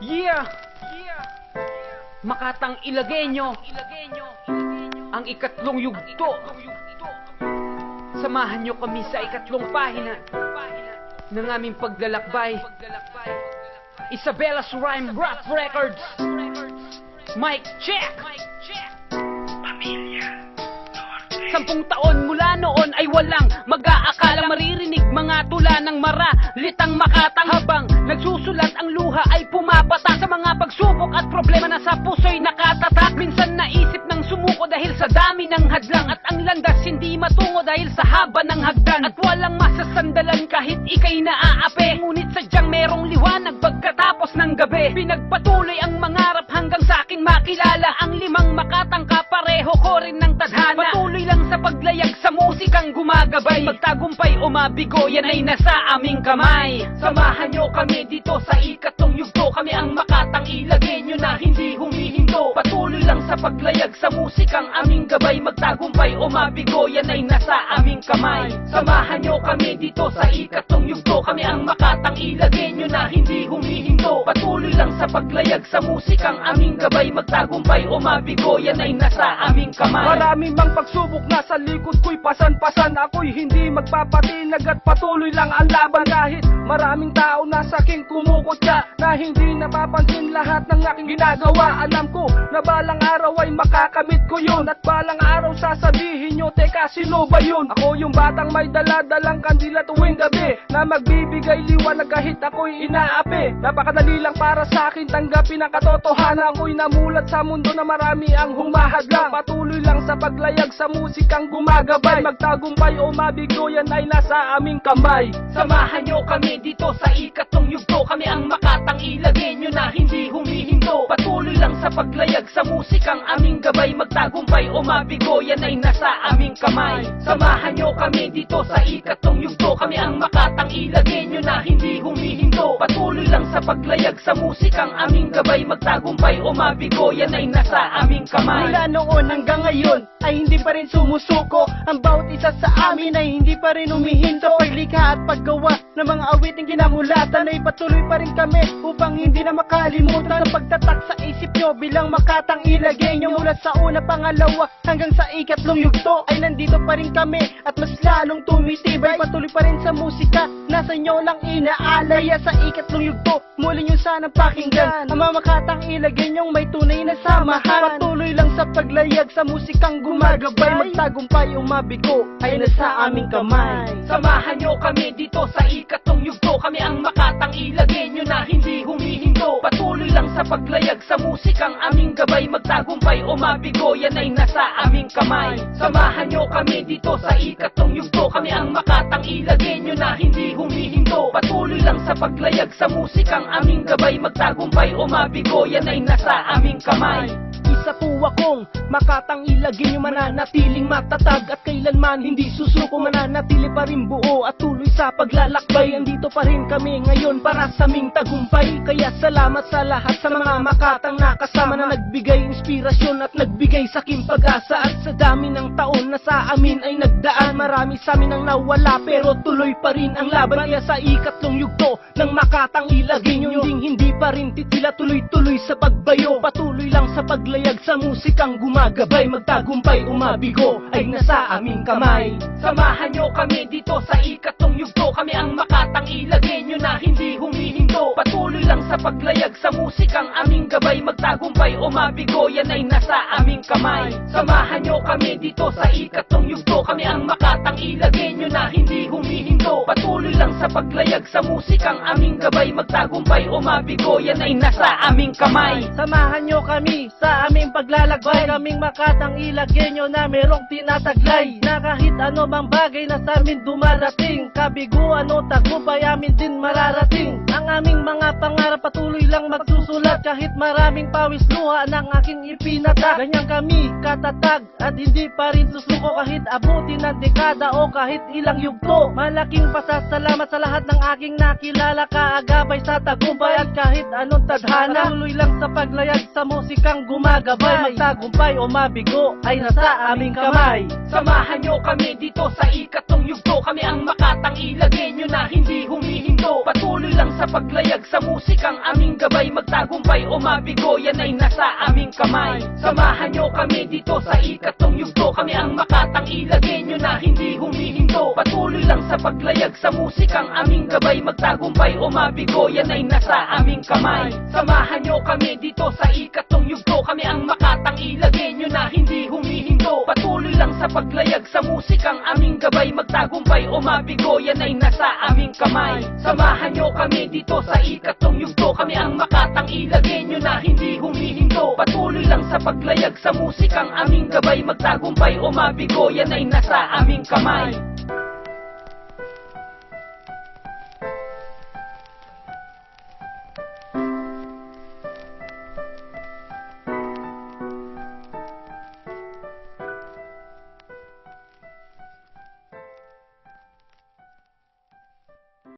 Yeah! Makatang Ilagenyo ang ikatlong yugto. Samahan nyo kami sa ikatlong pahina ng aming paglalakbay. Isabella's Rhyme Rap Records. Mic check! Sampung taon mula noon ay walang mag-aakala. Maririnig mga tula ng mara litang makatang habang nagsusulat ang luha ay pumapata sa mga pagsubok at problema na sa puso'y nakatatak sa dami ng hadlang at ang landas hindi matungo dahil sa haba ng hagdan. At walang masasandalan kahit ikay naaapi. Ngunit sadyang merong liwanag pagkatapos ng gabi. Pinagpatuloy ang mangarap hanggang sa aking makilala. Ang limang makatangka pareho ko rin ng tadhana. Patuloy lang sa paglayag sa musikang gumagabay. Magtagumpay o mabigo yan ay nasa aming kamay. Samahan nyo kami dito sa ikatong yugto. Kami ang makatang ilagay nyo na hindi humihinto. Patuloy lang sa paglayag sa musikang aming gabay magtagumpay o mabigo yan ay nasa aming kamay. Samahan nyo kami dito sa ikatong yugto kami ang makatang ilagay nyo na hindi humihinto patuloy lang sa paglayag sa musikang aming gabay. Magtagumpay o mabigo yan ay nasa aming kamay. Marami mang pagsubok na sa likod ko'y pasan-pasan. Ako'y hindi magpapatinag at patuloy lang ang laban. Kahit maraming tao na sa aking kumukutya Na hindi napapansin lahat ng aking ginagawa. Alam ko na balang araw ay makakamit ko yun. At balang araw sasabihin nyo, teka sino ba yun? Ako yung batang may dala-dalang kandila tuwing gabi Na magbibigay liwanag kahit ako'y inaapi. Napakadali lang para sa akin tanggapin ang katotohanan. Ako'y namulat sa mundo na marami ang humahadlang. Patuloy lang sa paglayag sa musikang gumagabay. Magtagumpay o mabigo yan ay nasa aming kamay. Samahan nyo kami dito sa ikatong yugto. Kami ang makatang ilagay nyo na hindi humihinto. Patuloy lang sa paglayag sa musikang aming gabay. Magtagumpay o mabigo yan ay nasa aming kamay. Samahan nyo kami dito sa ikatong yugto. Kami ang makatang ilagay nyo na hindi humihinto Patuloy lang sa paglayag sa musikang aming gabay. Magtagumpay o mabigo yan ay nasa aming kamay. Mula noon hanggang ngayon ay hindi pa rin sumusuko. Ang bawat isa sa amin ay hindi pa rin umihinto Paglikha at paggawa ng mga awiting kinamulatan ay patuloy pa rin kami Upang hindi na makalimutan. Sa pagtatak sa isip nyo bilang makatang ilagay nyo Mula sa una, pangalawa hanggang sa ikatlong yugto. Ay nandito pa rin kami at mas lalong tumitibay. Patuloy pa rin sa musika, nasa inyo lang inaalaya Sa ikatlong yugto, muli nyo sanang pakinggan. Ang mga makatang ilagay nyong may tunay na samahan. Patuloy lang sa paglayag sa musikang gumagabay. Magtagumpay o mabigo ay nasa aming kamay. Samahan nyo kami dito sa ikatong yugto. Kami ang makatang ilagay nyo na hindi humihinto. Patuloy lang sa paglayag sa musikang aming gabay. Magtagumpay o mabigo yan ay nasa aming kamay. Samahan nyo kami dito sa ikatong yugto. Kami ang makatang ilagay nyo na hindi humihinto. Patuloy lang sa paglayag sa musikang aming gabay. Magtagumpay o mabigo yan ay nasa aming kamay. Isa po akong makatang ilagay nyo mananatiling matatag. At kailanman hindi susuko mananatili pa rin buo At tuloy sa paglalakbay. Andito pa rin kami ngayon para sa aming tagumpay. Kaya salamat sa lahat sa mga makatang nakasama Na nagbigay inspirasyon at nagbigay sa aking pag-asa. At sa dami ng taon na sa amin ay nagdaan Marami sa amin ang nawala. Pero tuloy pa rin ang laban. Kaya sa ikatlong yugto ng makatang ilagay nyo Hindi, hindi pa rin titila. Tuloy-tuloy sa pagbayo. Patuloy sa paglayag sa musikang gumagabay Magtagumpay umabigo ay nasa aming kamay. Samahan nyo kami dito sa ikatong yugto Kami ang makatang ilagay nyo na hindi humihinto. Patuloy lang sa paglayag sa musikang aming gabay Magtagumpay o mabigo yan ay nasa aming kamay. Samahan nyo kami dito sa ikatong yugto Kami ang makatang ilagay nyo na hindi humihinto. Patuloy lang paglayag sa musikang aming gabay. Magtagumpay o mabigo yan ay nasa aming kamay. Samahan nyo kami sa aming paglalakbay. Kaming makatang ilagay nyo na merong tinataglay. Na kahit ano mang bagay na sa amin dumarating Kabiguan o tagumpay amin din mararating. Ang aming mga pangarap patuloy lang magsusulat. Kahit maraming pawis luha ng aking ipinata Ganyan kami katatag at hindi pa rin susuko. Kahit abutin ng dekada o kahit ilang yugto Malaking pasasalamat sa lahat ng aking nakilala Kaagabay sa tagumpay at kahit anong tadhana. Tuloy lang sa paglayag sa musikang gumagabay. Magtagumpay o mabigo ay nasa aming kamay. Samahan nyo kami dito sa ikatong yugto. Kami ang makatang ilagay nyo na hindi humihinto. Patuloy lang paglayag sa musikang aming gabay. Magtagumpay mabigo Yan ay nasa aming kamay. Samahan nyo kami dito sa ikatong yugto. Kami ang makatang ilagay nyo na hindi humihinto. Patuloy lang sa paglayag sa musikang aming gabay. Magtagumpay o mabigo Yan ay nasa aming kamay. Samahan nyo kami dito sa ikatong yugto. Kami ang makatang ilagay nyo na hindi humihinto. Patuloy lang sa paglayag sa musikang aming gabay. Magtagumpay o mabigo Yan ay nasa aming kamay. Samahan nyo kami dito sa ikatong yugto. Kami ang makatang ilagay nyo na hindi humihinto. Patuloy lang sa paglayag sa musikang aming gabay. Magtagumpay o mabigo Yan ay nasa aming kamay